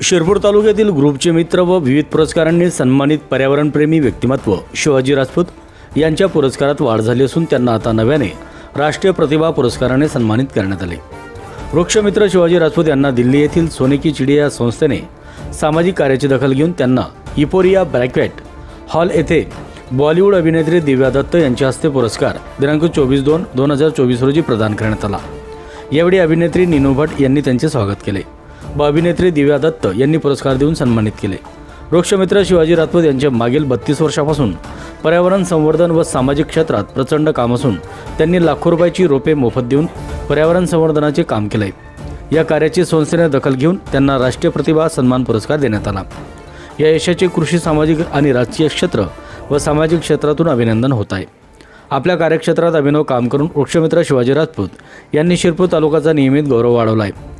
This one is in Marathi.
शिरपूर तालुक्यातील ग्रुपचे मित्र व विविध पुरस्कारांनी सन्मानित पर्यावरणप्रेमी व्यक्तिमत्व शिवाजी राजपूत यांच्या पुरस्कारात वाढ झाली असून त्यांना आता नव्याने राष्ट्रीय प्रतिभा पुरस्काराने सन्मानित करण्यात आले. वृक्षमित्र शिवाजी राजपूत यांना दिल्ली येथील सोनेकी चिडिया या संस्थेने सामाजिक कार्याची दखल घेऊन त्यांना इपोरिया ब्रॅकवेट हॉल येथे बॉलिवूड अभिनेत्री दिव्या दत्त यांच्या हस्ते पुरस्कार दिनांक चोवीस दोन दोन हजार चोवीस रोजी प्रदान करण्यात आला. यावेळी अभिनेत्री नीनू भट यांनी त्यांचे स्वागत केले. व अभिनेत्री दिव्या दत्त यांनी पुरस्कार देऊन सन्मानित केले. वृक्षमित्र शिवाजी राजपूत यांच्या मागील बत्तीस वर्षापासून पर्यावरण संवर्धन व सामाजिक क्षेत्रात प्रचंड काम असून त्यांनी लाखो रुपयाची रोपे मोफत देऊन पर्यावरण संवर्धनाचे काम केले. या कार्याची संस्थेने दखल घेऊन त्यांना राष्ट्रीय प्रतिभा सन्मान पुरस्कार देण्यात आला. या यशाचे कृषी सामाजिक आणि राजकीय क्षेत्र व सामाजिक क्षेत्रातून अभिनंदन होत आहे. आपल्या कार्यक्षेत्रात अभिनव काम करून वृक्षमित्र शिवाजी राजपूत यांनी शिरपूर तालुक्याचा नियमित गौरव वाढवला आहे.